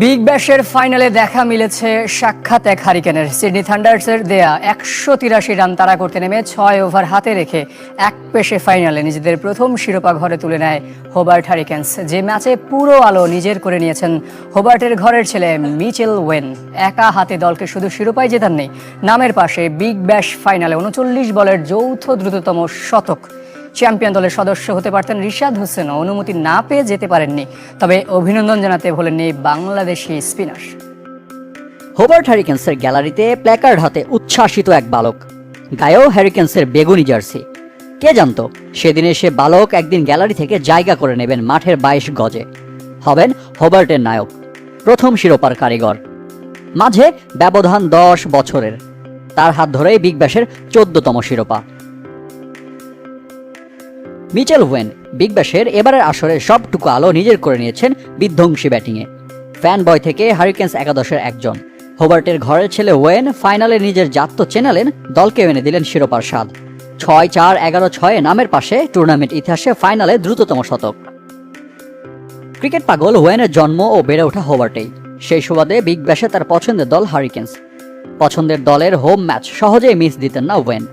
Big ব্যাশের ফাইনালে দেখা মিলেছে সাক্ষাৎ এক হারিকেনের। সিডনি থান্ডার্সের দেয়া একশো তিরাশি রান তাড়া করতে নেমে ছয় ওভার হাতে রেখে এক পেশে ফাইনালে নিজেদের প্রথম শিরোপা ঘরে তুলে নেয় হোবার্ট হারিকেন্স। যে ম্যাচে পুরো আলো নিজের করে নিয়েছেন হোবার্টের ঘরের ছেলে মিচেল ওয়েন। একা হাতে দলকে শুধু শিরোপায় জেতাননি, নামের পাশে বিগ ব্যাশ ফাইনালে উনচল্লিশ বলের যৌথ দ্রুততম শতক চ্যাম্পিয়ন দলের সদস্য হতে পারতেন রিশাদ হোসেনও। অনুমতি না পেয়ে যেতে পারেননি। তবে অভিনন্দন জানাতে ভোলেননি বাংলাদেশি স্পিনার। হোবার্ট হ্যারিকেন্সের গ্যালারিতে প্ল্যাকার্ড হাতে উচ্ছ্বাসিত এক বালক। গায়েও হ্যারিকেন্সের বেগুনি জার্সি। কে জানতো, সেদিনে সে বালক একদিন গ্যালারি থেকে জায়গা করে নেবেন মাঠের বাইশ গজে। হবেন হোবার্টের নায়ক, প্রথম শিরোপার কারিগর। মাঝে ব্যবধান দশ বছরের। তার হাত ধরেই বিগ ব্যাশের চোদ্দতম শিরোপা। মিচেল ওয়েন বিগ ব্যাশের এবারের আসরে সবটুকু আলো নিজের করে নিয়েছেন বিধ্বংসী ব্যাটিংয়ে। ফ্যান বয় থেকে হারিকেন্স একাদশের একজন। হোবার্টের ঘরের ছেলে ওয়েন ফাইনালে নিজের জাত চেনালেন, দলকে এনে দিলেন শিরোপার স্বাদ। ছয় চার এগারো ছয়ে নামের পাশে টুর্নামেন্ট ইতিহাসে ফাইনালে দ্রুততম শতক। ক্রিকেট পাগল ওয়েনের জন্ম ও বেড়ে ওঠা হোবার্টেই। সেই সুবাদে বিগ ব্যাশে তার পছন্দের দল হারিকেন্স। পছন্দের দলের হোম ম্যাচ সহজেই মিস দিতেন না ওয়েন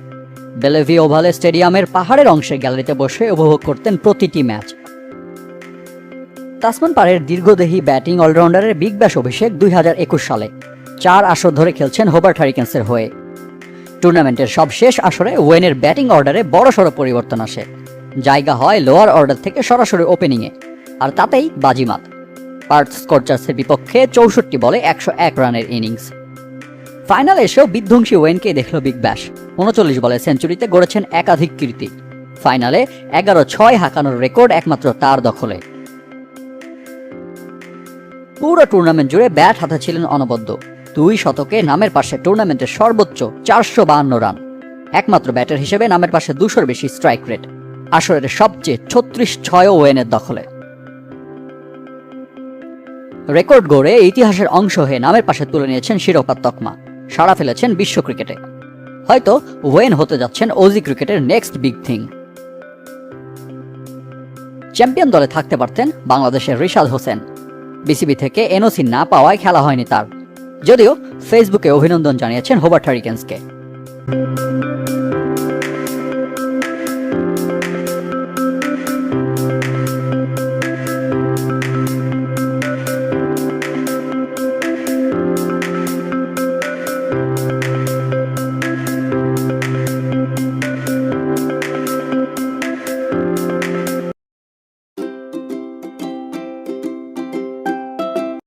বেলেভি ওভালে স্টেডিয়ামের পাহাড়ের অংশে গ্যালারিতে বসে উপভোগ করতেন প্রতিটি ম্যাচ। তাসমান পাড়ের দীর্ঘদেহী ব্যাটিং অলরাউন্ডারের বিগ ব্যাশ অভিষেক দুই হাজার একুশ সালে চার আসর ধরে খেলছেন হোবার্ট হারিকেন্সের হয়ে। টুর্নামেন্টের সব শেষ আসরে ওয়েনের ব্যাটিং অর্ডারে বড়সড় পরিবর্তন আসে। জায়গা হয় লোয়ার অর্ডার থেকে সরাসরি ওপেনিংয়ে, আর তাতেই বাজিমাত। পার্থ স্কর্চার্সের বিপক্ষে চৌষট্টি বলে একশো এক রানের ইনিংস। ফাইনালে এসেও বিধ্বংসী ওয়েনকে দেখল বিগ ব্যাশ। উনচল্লিশ বলে সেঞ্চুরিতে গড়েছেন একাধিক কীর্তি। ফাইনালে এগারো ছয় হাঁকানোর রেকর্ড একমাত্র তার দখলে। পুরো টুর্নামেন্ট জুড়ে ব্যাট হাতে ছিলেন অনবদ্য। দুই শতকে নামের পাশে টুর্নামেন্টের সর্বোচ্চ চারশো বাহান্ন রান। একমাত্র ব্যাটার হিসেবে নামের পাশে দুশোর বেশি স্ট্রাইক রেট। আসরের সবচেয়ে ছত্রিশ ছয় ওয়েনের দখলে। রেকর্ড গড়ে ইতিহাসের অংশ হয়ে নামের পাশে তুলে নিয়েছেন শিরোপার তকমা। সাড়া ফেলেছেন বিশ্ব ক্রিকেটে। হয়তো ওয়েন হতে যাচ্ছেন ওজি ক্রিকেটের নেক্সট বিগ থিং। চ্যাম্পিয়ন দলে থাকতে পারতেন বাংলাদেশের রিশাদ হোসেন। বিসিবি থেকে এনওসি না পাওয়ায় খেলা হয়নি তার। যদিও ফেসবুকে অভিনন্দন জানিয়েছেন হোবার্ট হারিকেন্সকে।